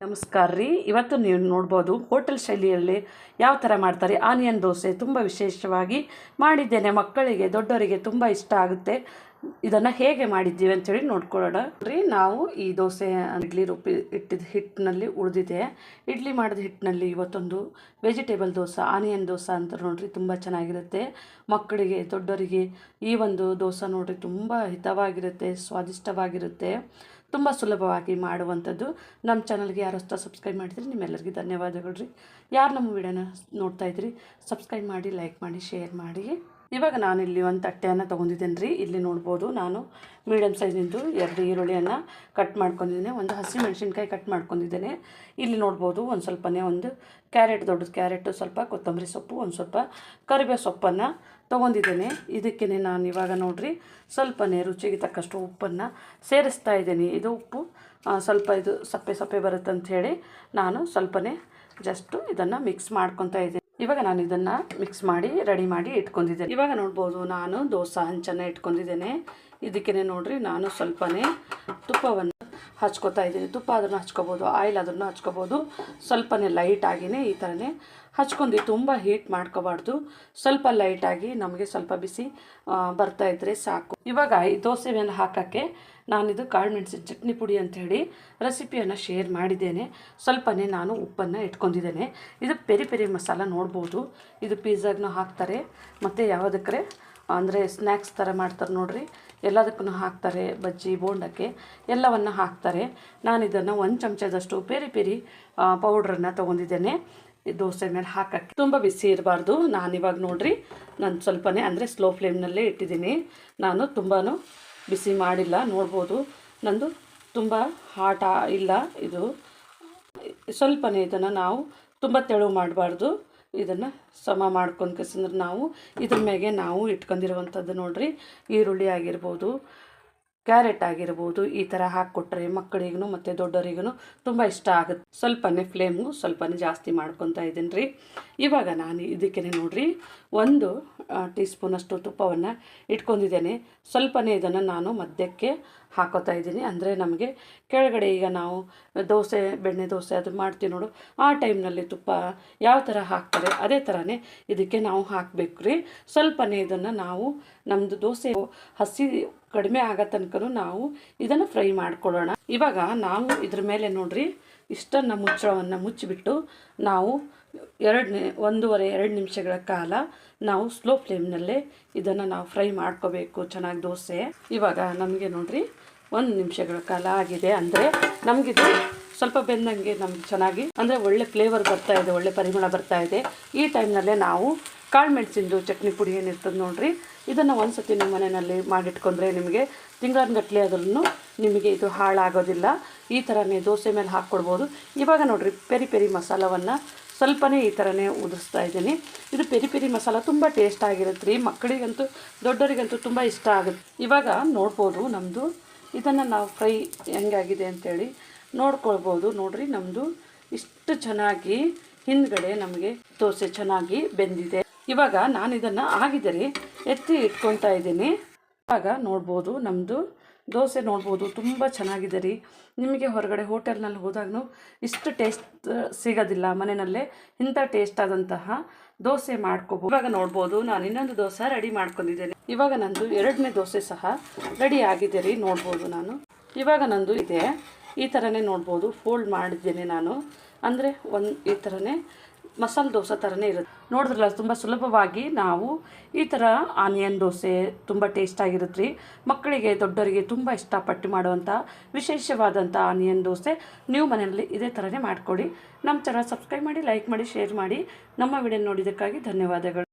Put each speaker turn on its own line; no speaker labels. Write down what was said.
ನಮಸ್ಕಾರ ರೀ. ಇವತ್ತು ನೀವು ನೋಡ್ಬೋದು ಹೋಟೆಲ್ ಶೈಲಿಯಲ್ಲಿ ಯಾವ ಥರ ಮಾಡ್ತಾರೆ. ಆನಿಯನ್ ದೋಸೆ ತುಂಬ ವಿಶೇಷವಾಗಿ ಮಾಡಿದ್ದೇನೆ. ಮಕ್ಕಳಿಗೆ, ದೊಡ್ಡವರಿಗೆ ತುಂಬ ಇಷ್ಟ ಆಗುತ್ತೆ. ಇದನ್ನು ಹೇಗೆ ಮಾಡಿದ್ದೀವಿ ಅಂಥೇಳಿ ನೋಡ್ಕೊಳ್ಳೋಣ. ರೀ, ನಾವು ಈ ದೋಸೆ ಇಡ್ಲಿ ರುಬ್ಬಿ ಇಟ್ಟಿದ್ದ ಹಿಟ್ಟಿನಲ್ಲಿ ಉಳಿದಿದೆ. ಇಡ್ಲಿ ಮಾಡಿದ ಹಿಟ್ಟಿನಲ್ಲಿ ಇವತ್ತೊಂದು ವೆಜಿಟೇಬಲ್ ದೋಸೆ, ಆನಿಯನ್ ದೋಸೆ ಅಂತ ನೋಡ್ರಿ ತುಂಬ ಚೆನ್ನಾಗಿರುತ್ತೆ. ಮಕ್ಕಳಿಗೆ, ದೊಡ್ಡವರಿಗೆ ಈ ಒಂದು ದೋಸೆ ನೋಡ್ರಿ ತುಂಬ ಹಿತವಾಗಿರುತ್ತೆ, ಸ್ವಾದಿಷ್ಟವಾಗಿರುತ್ತೆ. ತುಂಬ ಸುಲಭವಾಗಿ ಮಾಡುವಂಥದ್ದು. ನಮ್ಮ ಚಾನಲ್ಗೆ ಯಾರು ಹೊಸ ಸಬ್ಸ್ಕ್ರೈಬ್ ಮಾಡಿದ್ರಿ ನಿಮ್ಮೆಲ್ಲರಿಗೂ ಧನ್ಯವಾದಗಳು ರೀ. ಯಾರು ನಮ್ಮ ವಿಡಿಯೋನ ನೋಡ್ತಾ ಇದ್ರಿ, ಸಬ್ಸ್ಕ್ರೈಬ್ ಮಾಡಿ, ಲೈಕ್ ಮಾಡಿ, ಶೇರ್ ಮಾಡಿ. ಇವಾಗ ನಾನು ಇಲ್ಲಿ ಒಂದು ತಟ್ಟೆಯನ್ನು ತೊಗೊಂಡಿದ್ದೇನೆ ರೀ ಇಲ್ಲಿ ನೋಡ್ಬೋದು ನಾನು ಮೀಡಿಯಮ್ ಸೈಜಿಂದು ಎರಡು ಈರುಳ್ಳಿಯನ್ನು ಕಟ್ ಮಾಡ್ಕೊಂಡಿದ್ದೇನೆ. ಒಂದು ಹಸಿ ಮೆಣಸಿನ್ಕಾಯಿ ಕಟ್ ಮಾಡ್ಕೊಂಡಿದ್ದೇನೆ. ಇಲ್ಲಿ ನೋಡ್ಬೋದು ಒಂದು ಸ್ವಲ್ಪನೇ ಒಂದು ಕ್ಯಾರೆಟ್ ದೊಡ್ಡದು ಕ್ಯಾರೆಟು, ಸ್ವಲ್ಪ ಕೊತ್ತಂಬರಿ ಸೊಪ್ಪು, ಒಂದು ಸ್ವಲ್ಪ ಕರಿಬೇವು ಸೊಪ್ಪನ್ನು ತೊಗೊಂಡಿದ್ದೇನೆ. ಇದಕ್ಕೇ ನಾನು ಇವಾಗ ನೋಡಿರಿ ಸ್ವಲ್ಪನೇ ರುಚಿಗೆ ತಕ್ಕಷ್ಟು ಉಪ್ಪನ್ನು ಸೇರಿಸ್ತಾ ಇದ್ದೀನಿ. ಇದು ಉಪ್ಪು ಸ್ವಲ್ಪ ಇದು ಸಪ್ಪೆ ಸಪ್ಪೆ ಬರುತ್ತೆ ಅಂತ ಹೇಳಿ ನಾನು ಸ್ವಲ್ಪನೇ ಜಸ್ಟು ಇದನ್ನು ಮಿಕ್ಸ್ ಮಾಡ್ಕೊತಾ ಇದ್ದೀನಿ. ಇವಾಗ ನಾನು ಇದನ್ನು ಮಿಕ್ಸ್ ಮಾಡಿ ರೆಡಿ ಮಾಡಿ ಇಟ್ಕೊಂಡಿದ್ದೇನೆ. ಇವಾಗ ನೋಡ್ಬೋದು ನಾನು ದೋಸೆ ಹಂಚನ್ನು ಇಟ್ಕೊಂಡಿದ್ದೇನೆ. ಇದಕ್ಕೇ ನೋಡ್ರಿ, ನಾನು ಸ್ವಲ್ಪನೇ ತುಪ್ಪವನ್ನು ಹಚ್ಕೋತಾ ಇದ್ದೀನಿ. ತುಪ್ಪ ಅದನ್ನು ಹಚ್ಕೋಬೋದು ಆಯಿಲ್ ಅದನ್ನು ಹಚ್ಕೋಬೋದು. ಸ್ವಲ್ಪನೇ ಲೈಟಾಗಿಯೇ ಈ ಥರನೇ ಹಚ್ಕೊಂಡು ತುಂಬ ಹೀಟ್ ಮಾಡ್ಕೋಬಾರ್ದು. ಸ್ವಲ್ಪ ಲೈಟಾಗಿ ನಮಗೆ ಸ್ವಲ್ಪ ಬಿಸಿ ಬರ್ತಾ ಇದ್ದರೆ ಸಾಕು. ಇವಾಗ ಈ ದೋಸೆ ಮೇಲೆ ಹಾಕೋಕ್ಕೆ ನಾನಿದು ಕಾಳು ಮೆಣಸಿನ ಚಟ್ನಿ ಪುಡಿ ಅಂಥೇಳಿ ರೆಸಿಪಿಯನ್ನು ಶೇರ್ ಮಾಡಿದ್ದೇನೆ. ಸ್ವಲ್ಪನೇ ನಾನು ಉಪ್ಪನ್ನು ಇಟ್ಕೊಂಡಿದ್ದೇನೆ. ಇದು ಪೆರಿ ಪೆರಿ ಮಸಾಲ ನೋಡ್ಬೋದು. ಇದು ಪಿಜ್ಜಾಗೂ ಹಾಕ್ತಾರೆ. ಮತ್ತು ಯಾವುದಕ್ಕೆ ಅಂದರೆ ಸ್ನ್ಯಾಕ್ಸ್ ಥರ ಮಾಡ್ತಾರೆ ನೋಡ್ರಿ. ಎಲ್ಲದಕ್ಕೂ ಹಾಕ್ತಾರೆ ಬಜ್ಜಿ, ಬೋಂಡಕ್ಕೆ ಎಲ್ಲವನ್ನು ಹಾಕ್ತಾರೆ. ನಾನು ಇದನ್ನು ಒಂದು ಚಮಚದಷ್ಟು ಪೇರಿ ಪೇರಿ ಪೌಡ್ರನ್ನು ತೊಗೊಂಡಿದ್ದೇನೆ. ದೋಸೆ ಮೇಲೆ ಹಾಕಕ್ಕೆ ತುಂಬ ಬಿಸಿ ಇರಬಾರ್ದು. ನಾನು ಇವಾಗ ನೋಡ್ರಿ, ನಾನು ಸ್ವಲ್ಪನೇ ಅಂದರೆ ಸ್ಲೋ ಫ್ಲೇಮ್ನಲ್ಲೇ ಇಟ್ಟಿದ್ದೀನಿ. ನಾನು ತುಂಬಾ ಬಿಸಿ ಮಾಡಿಲ್ಲ, ನೋಡ್ಬೋದು. ನಂದು ತುಂಬ ಹಾಟ ಇಲ್ಲ. ಇದು ಸ್ವಲ್ಪನೇ ಇದನ್ನು ನಾವು ತುಂಬ ತೆಳು ಮಾಡಬಾರ್ದು. ಇದನ್ನು ಸಮ ಮಾಡ್ಕೊಂಡು ಕಸಂದ್ರೆ ನಾವು ಇದ್ರ ಮ್ಯಾಗೆ ನಾವು ಇಟ್ಕೊಂಡಿರುವಂಥದ್ದು ನೋಡ್ರಿ. ಈರುಳ್ಳಿ ಆಗಿರ್ಬೋದು, ಕ್ಯಾರೆಟ್ ಆಗಿರ್ಬೋದು, ಈ ಥರ ಹಾಕ್ಕೊಟ್ರೆ ಮಕ್ಕಳಿಗೂ ಮತ್ತು ದೊಡ್ಡವರಿಗೂ ತುಂಬ ಇಷ್ಟ ಆಗುತ್ತೆ. ಸ್ವಲ್ಪನೇ ಫ್ಲೇಮು ಸ್ವಲ್ಪನೇ ಜಾಸ್ತಿ ಮಾಡ್ಕೊತಾ ಇದ್ದೀನಿ ರೀ ಇವಾಗ ನಾನು ಇದಕ್ಕೆ ನೋಡಿರಿ, ಒಂದು ಟೀ ಸ್ಪೂನಷ್ಟು ತುಪ್ಪವನ್ನು ಇಟ್ಕೊಂಡಿದ್ದೇನೆ. ಸ್ವಲ್ಪನೇ ಇದನ್ನು ನಾನು ಮಧ್ಯಕ್ಕೆ ಹಾಕೋತಾ ಇದ್ದೀನಿ. ಅಂದರೆ ನಮಗೆ ಕೆಳಗಡೆ ಈಗ ನಾವು ದೋಸೆ, ಬೆಣ್ಣೆ ದೋಸೆ ಅದು ಮಾಡ್ತೀವಿ ನೋಡು. ಆ ಟೈಮ್ನಲ್ಲಿ ತುಪ್ಪ ಯಾವ ಥರ ಹಾಕ್ತಾರೆ ಅದೇ ಥರನೇ ಇದಕ್ಕೆ ನಾವು ಹಾಕಬೇಕು ರೀ. ಸ್ವಲ್ಪನೇ ಇದನ್ನು ನಾವು ನಮ್ಮದು ದೋಸೆ ಹಸಿ ಕಡಿಮೆ ಆಗೋ ತನಕ ನಾವು ಇದನ್ನು ಫ್ರೈ ಮಾಡ್ಕೊಳ್ಳೋಣ. ಇವಾಗ ನಾವು ಇದ್ರ ಮೇಲೆ ನೋಡ್ರಿ, ಇಷ್ಟನ್ನು ಮುಚ್ಚಳವನ್ನು ಮುಚ್ಚಿಬಿಟ್ಟು ನಾವು ಎರಡು ಒಂದೂವರೆ, ಎರಡು ನಿಮಿಷಗಳ ಕಾಲ ನಾವು ಸ್ಲೋ ಫ್ಲೇಮ್ನಲ್ಲೇ ಇದನ್ನು ನಾವು ಫ್ರೈ ಮಾಡ್ಕೋಬೇಕು ಚೆನ್ನಾಗಿ ದೋಸೆ. ಇವಾಗ ನಮಗೆ ನೋಡ್ರಿ, ಒಂದು ನಿಮಿಷಗಳ ಕಾಲ ಆಗಿದೆ. ಅಂದರೆ ನಮಗಿದು ಸ್ವಲ್ಪ ಬೆಂದಂಗೆ ನಮ್ಗೆ ಚೆನ್ನಾಗಿ, ಅಂದರೆ ಒಳ್ಳೆ ಫ್ಲೇವರ್ ಬರ್ತಾ ಇದೆ, ಒಳ್ಳೆ ಪರಿಮಳ ಬರ್ತಾ ಇದೆ. ಈ ಟೈಮ್ನಲ್ಲೇ ನಾವು ಕಾಳು ಮೆಣಸಿಂದು ಚಟ್ನಿ ಪುಡಿ ಏನಿರ್ತದೆ ನೋಡ್ರಿ, ಇದನ್ನು ಒಂದು ಸತಿ ನಿಮ್ಮ ಮನೆಯಲ್ಲಿ ಮಾಡಿಟ್ಕೊಂಡ್ರೆ ನಿಮಗೆ ತಿಂಗಳನ್ಗಟ್ಲೆ ಅದನ್ನು ನಿಮಗೆ ಇದು ಹಾಳಾಗೋದಿಲ್ಲ. ಈ ಥರನೇ ದೋಸೆ ಮೇಲೆ ಹಾಕ್ಕೊಡ್ಬೋದು. ಇವಾಗ ನೋಡಿರಿ, ಪೆರಿ ಪೆರಿ ಮಸಾಲವನ್ನು ಸ್ವಲ್ಪನೇ ಈ ಥರನೇ ಉದುರಿಸ್ತಾ ಇದ್ದೀನಿ. ಇದು ಪೆರಿ ಪೆರಿ ಮಸಾಲ ತುಂಬ ಟೇಸ್ಟ್ ಆಗಿರುತ್ತೆ ರೀ. ಮಕ್ಕಳಿಗಂತೂ ದೊಡ್ಡವರಿಗಂತೂ ತುಂಬ ಇಷ್ಟ ಆಗುತ್ತೆ. ಇವಾಗ ನೋಡ್ಬೋದು ನಮ್ಮದು ಇದನ್ನು ನಾವು ಫ್ರೈ ಹೆಂಗಾಗಿದೆ ಅಂತೇಳಿ ನೋಡ್ಕೊಳ್ಬೋದು. ನೋಡಿರಿ ನಮ್ಮದು ಇಷ್ಟು ಚೆನ್ನಾಗಿ ಹಿಂದ್ಗಡೆ ನಮಗೆ ದೋಸೆ ಚೆನ್ನಾಗಿ ಬೆಂದಿದೆ. ಇವಾಗ ನಾನು ಇದನ್ನು ಆಗಿದರೆ ಎತ್ತಿ ಇಟ್ಕೊತಾ ಇದ್ದೀನಿ. ಇವಾಗ ನೋಡ್ಬೋದು ನಮ್ಮದು ದೋಸೆ ನೋಡ್ಬೋದು, ತುಂಬ ಚೆನ್ನಾಗಿದೆ ರೀ. ನಿಮಗೆ ಹೊರಗಡೆ ಹೋಟೆಲ್ನಲ್ಲಿ ಹೋದಾಗೂ ಇಷ್ಟು ಟೇಸ್ಟ್ ಸಿಗೋದಿಲ್ಲ, ಮನೆಯಲ್ಲೇ ಇಂಥ ಟೇಸ್ಟ್ ಆದಂತಹ ದೋಸೆ ಮಾಡ್ಕೋಬೋದು ಇವಾಗ ನೋಡ್ಬೋದು, ನಾನು ಇನ್ನೊಂದು ದೋಸೆ ರೆಡಿ ಮಾಡ್ಕೊಂಡಿದ್ದೇನೆ. ಇವಾಗ ನಂದು ಎರಡನೇ ದೋಸೆ ಸಹ ರೆಡಿ ಆಗಿದೆ ರೀ, ನೋಡ್ಬೋದು ನಾನು. ಇವಾಗ ನಂದು ಇದೆ. ಈ ಥರನೇ ನೋಡ್ಬೋದು, ಫೋಲ್ಡ್ ಮಾಡಿದ್ದೇನೆ ನಾನು. ಅಂದರೆ ಒಂದು ಈ ಥರನೇ ಮಸಾಲೆ ದೋಸೆ ಥರನೇ ಇರುತ್ತೆ. ನೋಡಿದ್ರಲ್ಲ ತುಂಬ ಸುಲಭವಾಗಿ ನಾವು ಈ ಥರ ಆನಿಯನ್ ದೋಸೆ ತುಂಬ ಟೇಸ್ಟ್ ಆಗಿರುತ್ತೆ ರೀ ಮಕ್ಕಳಿಗೆ, ದೊಡ್ಡವರಿಗೆ ತುಂಬ ಇಷ್ಟಪಟ್ಟು ಮಾಡುವಂಥ ವಿಶೇಷವಾದಂಥ ಆನಿಯನ್ ದೋಸೆ ನೀವು ಮನೆಯಲ್ಲಿ ಇದೇ ಥರನೇ ಮಾಡಿಕೊಡಿ. ನಮ್ಮ ಚಾನಲ್ ಸಬ್ಸ್ಕ್ರೈಬ್ ಮಾಡಿ ಲೈಕ್ ಮಾಡಿ ಶೇರ್ ಮಾಡಿ. ನಮ್ಮ ವಿಡಿಯೋ ನೋಡಿದ್ದಕ್ಕಾಗಿ ಧನ್ಯವಾದಗಳು.